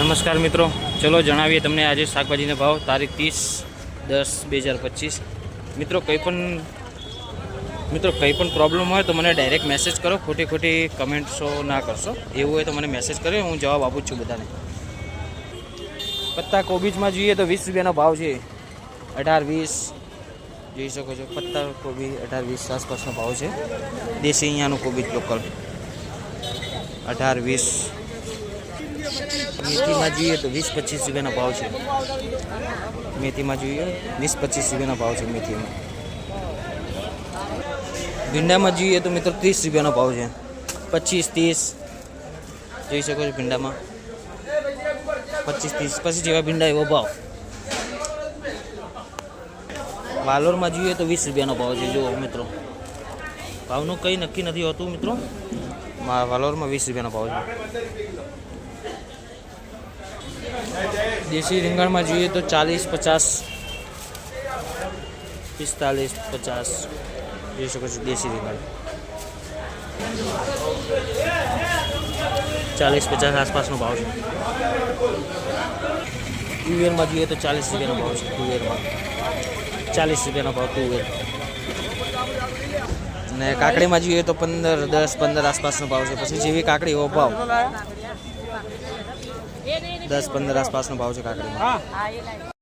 નમસ્કાર મિત્રો. ચલો જણાવીએ તમને આજે શાકભાજીના ભાવ. તારીખ ત્રીસ દસ બે હજાર પચીસ. મિત્રો, કંઈ પણ મિત્રો, કંઈ પણ પ્રોબ્લેમ હોય તો મને ડાયરેક્ટ મેસેજ કરો. ખોટી ખોટી કમેન્ટ્સો ના કરશો. એવું હોય તો મને મેસેજ કરો. હું જવાબ આપું છું બધાને. પત્તા કોબીજમાં જોઈએ તો વીસ રૂપિયાનો ભાવ છે. અઢાર વીસ. જોઈ શકો છો, પત્તા કોબી અઢાર વીસ આસપાસનો ભાવ છે. દેશી અહીંયાનું કોબીજ લોકલ. અઢાર વીસ. મેથીમાં જોઈએ તો વીસ પચીસ રૂપિયાનો ભાવ છે. મેથીમાં જોઈએ, વીસ પચીસ રૂપિયાનો ભાવ છે મેથીમાં ભીંડામાં જોઈએ તો મિત્રો ત્રીસ રૂપિયાનો ભાવ છે. પચીસ, ત્રીસ, જોઈ શકો છો ભીંડામાં. પચીસ, ત્રીસ પછી જેવા ભીંડા એવો ભાવ. વાલોરમાં જોઈએ તો વીસ રૂપિયાનો ભાવ છે, જુઓ મિત્રો. ભાવનું કંઈ નક્કી નથી હોતું મિત્રો. વાલોરમાં વીસ રૂપિયાનો ભાવ છે. દેશી રીંગણમાં જોઈએ તો ચાલીસ, પચાસ, પિસ્તાલીસ, પચાસ. જોઈ શકો છો દેશી રીંગણ. ચાલીસ, પચાસ આસપાસનો ભાવ છે. તુવેરમાં જોઈએ તો ચાલીસ રૂપિયાનો ભાવ છે તુવેરમાં. ચાલીસ રૂપિયાનો ભાવ તુવેર. ને કાકડીમાં જોઈએ તો પંદર, દસ, પંદર આસપાસનો ભાવ છે. પછી જેવી કાકડી એવો ભાવ. દસ પંદર આસપાસનો ભાવ છે કાકડીમાં